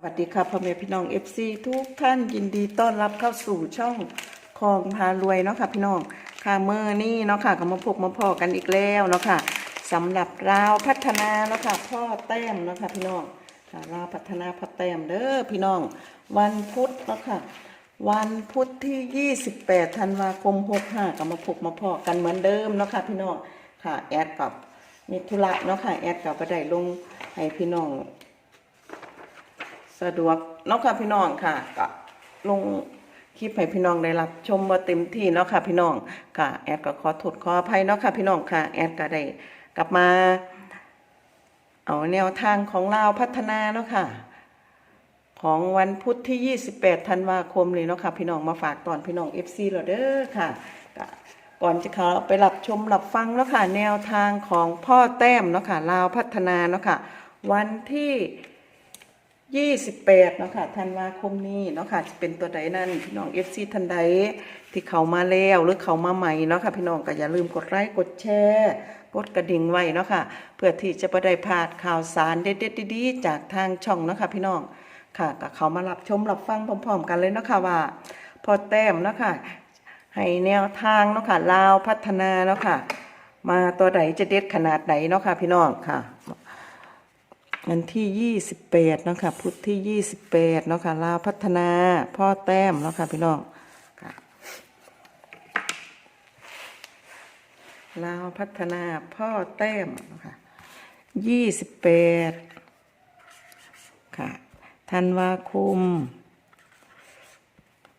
สวัสดีค่ะพ่อแม่พี่น้องเอฟซีทุกท่านยินดีต้อนรับเข้าสู่ช่องคองพารวยเนาะค่ะพี่น้องค่ะเมื่อนี้เนาะค่ะก็มาพบมาพอกันอีกแล้วเนาะค่ะสำหรับราวพัฒนาเนาะค่ะพ่อแต้มเนาะค่ะพี่น้องค่ะราวพัฒนาพ่อแต้มเด้อพี่น้อง วันพุธเนาะค่ะวันพุธที่ 28ธันวาคม65ก็มาพบมาพอกันเหมือนเดิมเนาะค่ะพี่น้องค่ะแอดกับมีธุระเนาะค่ะแอดกับประไดลงให้พี่น้อง สะดวกเนาะค่ะพี่น้องค่ะก็ลงคลิปให้พี่น้องได้รับชมมาเต็มที่เนาะค่ะพี่น้องค่ะแอดก็ขอโทษขออภัยเนาะค่ะพี่น้องค่ะ แอดก็ได้กลับมา เอาแนวทางของเราพัฒนาเนาะค่ะ ของวันพุธที่ 28 ธันวาคมเลยเนาะค่ะพี่น้องมาฝากตอนพี่น้อง FC เราเด้อค่ะก็ก่อนจะเขาไปรับชมรับฟังแล้วค่ะ แนวทางของพ่อแต้มเนาะค่ะลาวพัฒนาเนาะค่ะ วันที่ 28เนาะค่ะธันวาคมนี้เนาะค่ะจะเป็นตัวใดนั่นพี่น้อง FC ทันใดที่เขามาแล้วหรือเขามาใหม่เนาะค่ะพี่น้องก็อย่าลืมกดไลค์กดแชร์กดกระดิ่งไว้เนาะค่ะเพื่อที่จะไม่ได้พลาดข่าวสารเด็ดๆดีๆจากทางช่องเนาะค่ะพี่น้องค่ะก็เขามารับชมรับฟังพร้อม ๆ กันเลยเนาะค่ะว่าพอแต้มเนาะค่ะให้แนวทางเนาะค่ะลาวพัฒนาเนาะค่ะมาตัวใดจะเด็ดขนาดไหนเนาะค่ะพี่น้องค่ะ วันที่ 28เนาะค่ะพุธที่ 28เนาะค่ะลาวพัฒนาพ่อแต้มเนาะค่ะพี่น้องค่ะลาวพัฒนาพ่อแต้มเนาะค่ะ28ค่ะธันวาคม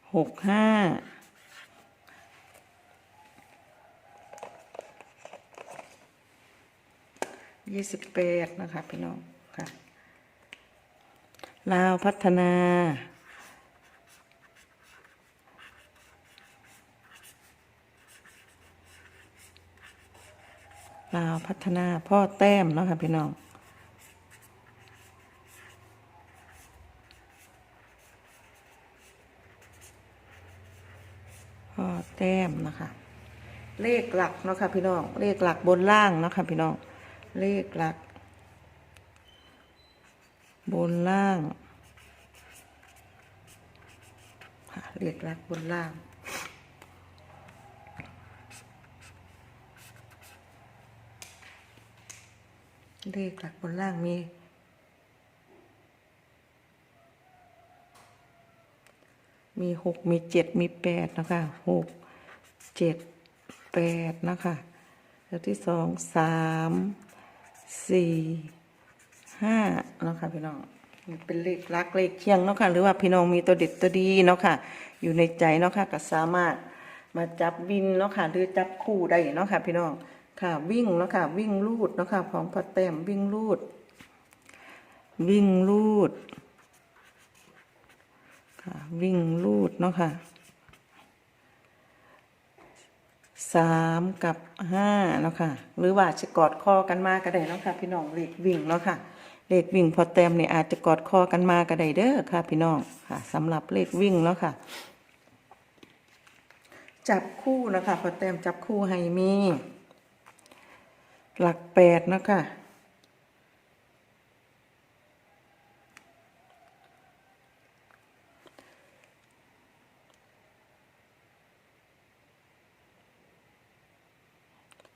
65 28นะคะพี่น้อง ค่ะลาวพัฒนาลาวพัฒนาพ่อแต้มเนาะค่ะพี่น้อง พ่อแต้มนะคะ เลขหลักเนาะค่ะพี่น้อง เลขหลักบนล่างเนาะค่ะพี่น้อง เลขหลัก นล่างค่ะเลขหลักบนล่างเลขหลักบนล่างมีมีหกมีเจ็ดมีแปดนะคะหกเจ็ดแปดนะคะ แล้วที่สองสามสี่ ห้าเนาะค่ะพี่น้องเป็นเลขลักเลขเคียงเนาะค่ะหรือว่าพี่น้องมีตัวเด็ดตัวดีเนาะค่ะ อยู่ในใจเนาะค่ะก็สามารถมาจับวินเนาะค่ะหรือจับคู่ได้เนาะค่ะ พี่น้องค่ะวิ่งเนาะค่ะวิ่งลูดเนาะค่ะของพอแต้มวิ่งลูด วิ่งลูดค่ะวิ่งลูดเนาะค่ะสามกับห้าเนาะค่ะหรือว่าจะกอดคอกันมาก็ได้เนาะค่ะ พี่น้องเลขวิ่งเนาะค่ะ เลขวิ่งพอแต้มเนี่ยอาจจะกอดคอกันมาก็ได้เด้อค่ะพี่น้องค่ะสำหรับเลขวิ่งเนาะค่ะ จับคู่นะคะพอแต้มจับคู่ให้มี หลักแปดเนาะค่ะ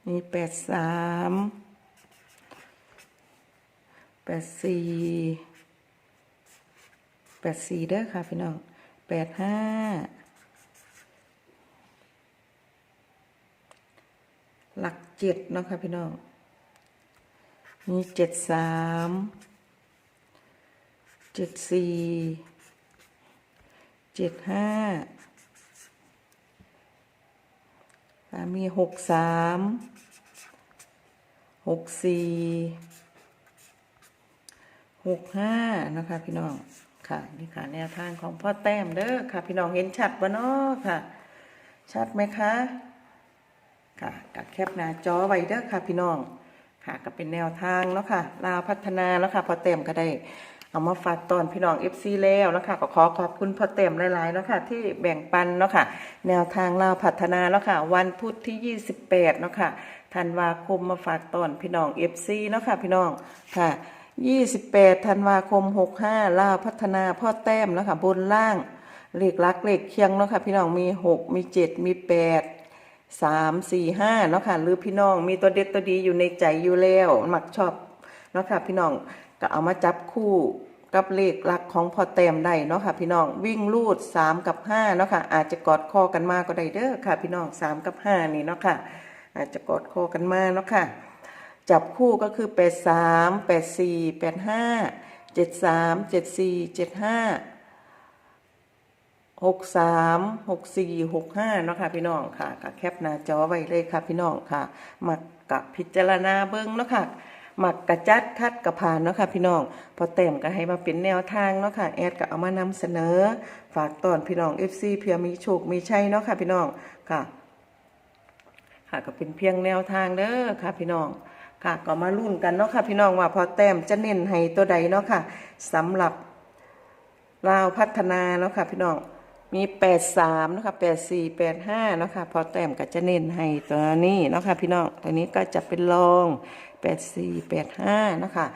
มีแปดสาม แปดสี่แปดสี่เด้อค่ะพี่น้องแปดห้าหลักเจ็ดเนาะค่ะพี่น้องมีเจ็ดสามเจ็ดสี่เจ็ดห้ามีหกสามหกสี่ หกห้านะคะพี่น้องค่ะนี่ค่ะแนวทางของพ่อแต้มเด้อค่ะ พี่น้องเห็นชัดบ่เนาะค่ะ ชัดไหมคะค่ะกัดแคปหน้าจอไว้เด้อค่ะ พี่น้องค่ะก็เป็นแนวทางเนาะค่ะ ลาพัฒนาแล้วค่ะพ่อแต้มก็ได้ เอามาฝากตอนพี่น้อง FC แล้วนะคะก็ขอขอบคุณพ่อเต็มหลายๆเนาะค่ะ ที่แบ่งปันเนาะค่ะ แนวทางเราพัฒนาแล้วค่ะ วันพุธที่ 28เนาะค่ะธันวาคมมาฝากตอนพี่น้อง FC เนาะค่ะ พี่น้องค่ะ 28ธันวาคม65ลาวพัฒนาพ่อแต้มเนาะคะบนล่างเลขลักเลขเคียงเนาะค่ะพี่น้องมี6มี7มี8 3 4 5เนาะค่ะหรือพี่น้องมีตัวเด็ดตัวดีอยู่ในใจอยู่แล้วมักชอบเนาะค่ะพี่น้องก็เอามาจับคู่กับเลขหลักของพ่อแต้มได้เนาะค่ะพี่น้องวิ่งลูด3กับ5เนาะค่ะอาจจะกอดคอกันมาก็ได้เด้อค่ะ พี่น้อง3กับ5นี่เนาะค่ะอาจจะกอดคอกันมาเนาะค่ะ จับคู่ก็คือ 8 3 8 4 8 5 7 3 7 4 7 5 6 3 6 4 6 5เนาะค่ะพี่น้องค่ะก็แคปหน้าจอไว้เลยค่ะพี่น้องค่ะ มักกะพิจารณาเบิ่งเนาะค่ะมักกะจัดคัดกะผ่านเนาะค่ะพี่น้อง พอเต็มก็ให้มาเป็นแนวทางเนาะค่ะแอดก็เอามานำเสนอ ฝากตอนพี่น้อง FC เพื่อมีโชคมีชัยเนาะค่ะพี่น้องค่ะ ค่ะก็เป็นเพียงแนวทางเด้อค่ะพี่น้อง ค่ะก็มาลุ้นกันเนาะค่ะพี่น้องว่าพอแต้มจะเน้นให้ตัวใดเนาะค่ะสำหรับลาวพัฒนาเนาะค่ะพี่น้องมี 83เนาะค่ะ84 85เนาะค่ะพอแต้มก็จะเน้นให้ตัวนี้เนาะค่ะพี่น้องตัวนี้ก็จะเป็นรอง 84 85เนาะค่ะ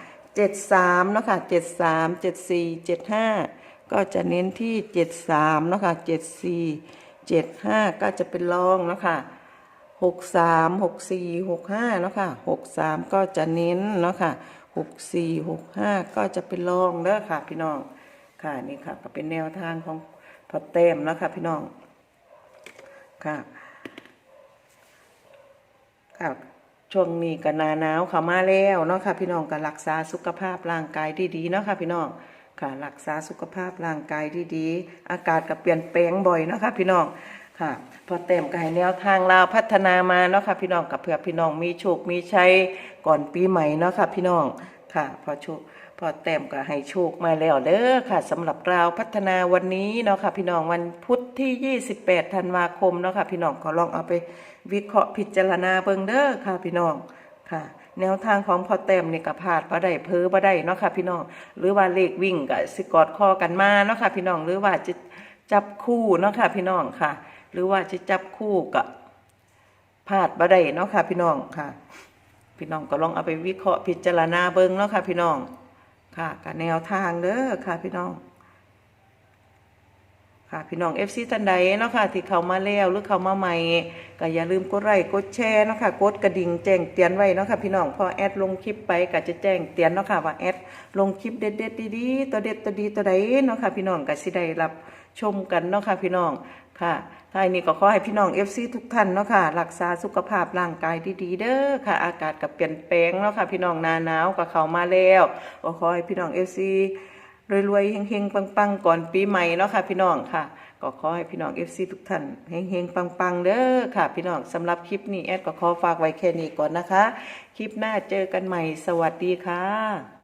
73เนาะค่ะ73 74 75 ก็จะเน้นที่ 73เนาะค่ะ74 75 ก็จะเป็นรองเนาะค่ะ หกสามหกสี่หกห้าเนาะค่ะหกสามก็จะเน้นเนาะค่ะหกสี่หกห้าก็จะเป็นรองเด้อค่ะ พี่น้องค่ะนี่ค่ะ ก็เป็นแนวทางของพอเต็มแล้วค่ะ พี่น้องค่ะค่ะช่วงนี้ก็นาหนาวเข้ามาแล้วเนาะค่ะ พี่น้องก็รักษาสุขภาพร่างกายดีๆเนาะค่ะ พี่น้องค่ะรักษาสุขภาพร่างกายดีๆอากาศก็เปลี่ยนแปลงบ่อยเนาะค่ะ พี่น้อง ค่ะพอเต็มก็ให้แนวทางลาวพัฒนามาเนาะค่ะพี่น้องกับเพื่อพี่น้องมีโชคมีชัยก่อนปีใหม่เนาะค่ะพี่น้องค่ะพอโชคพอเต็มก็ให้โชคมาแล้วเด้อค่ะสำหรับลาวพัฒนาวันนี้เนาะค่ะพี่น้องวันพุธที่ 28 ธันวาคมเนาะค่ะพี่น้องก็ลองเอาไปวิเคราะห์พิจารณาเบิ่งเด้อค่ะพี่น้องค่ะ แนวทางของพอเต็มนี่ก็พลาดบ่ได้เพ้อบ่ได้เนาะค่ะพี่น้องหรือว่าเลขวิ่งก็สิกอดคอกันมาเนาะค่ะพี่น้องหรือว่าจะจับคู่เนาะค่ะพี่น้องค่ะ หรือว่าจะจับคู่กับพลาดบ่ได้เนาะค่ะ พี่น้องค่ะ พี่น้องก็ลองเอาไปวิเคราะห์พิจารณาเบิ่งเนาะค่ะ พี่น้องค่ะกับแนวทางเด้อค่ะ พี่น้อง ค่ะพี่น้อง FC ท่านใดเนาะค่ะ ที่เข้ามาแล้วหรือเข้ามาใหม่ก็อย่าลืมกดไลค์กดแชร์เนาะค่ะกดกระดิ่งแจ้งเตือนไว้เนาะค่ะพี่น้องพอแอดลงคลิปไปก็จะแจ้งเตือนเนาะค่ะว่าแอดลงคลิปเด็ดๆดีๆตัวเด็ดตัวดีตัวใดเนาะค่ะพี่น้องก็สิได้รับชมกันเนาะค่ะพี่น้อง ค่ะท้ายนี้ก็ขอให้พี่น้อง FC ทุกท่านเนาะค่ะ รักษาสุขภาพร่างกายดีๆเด้อค่ะ อากาศก็เปลี่ยนแปลงเนาะค่ะ พี่น้องหนาหนาวก็เข้ามาแล้วก็ขอให้พี่น้อง FC รวยๆเฮงๆปังๆก่อนปีใหม่เนาะค่ะ พี่น้องค่ะ ก็ขอให้พี่น้อง FC ทุกท่านเฮงๆปังๆเด้อค่ะ พี่น้องสำหรับคลิปนี้แอดก็ขอฝากไว้แค่นี้ก่อนนะคะ คลิปหน้าเจอกันใหม่สวัสดีค่ะ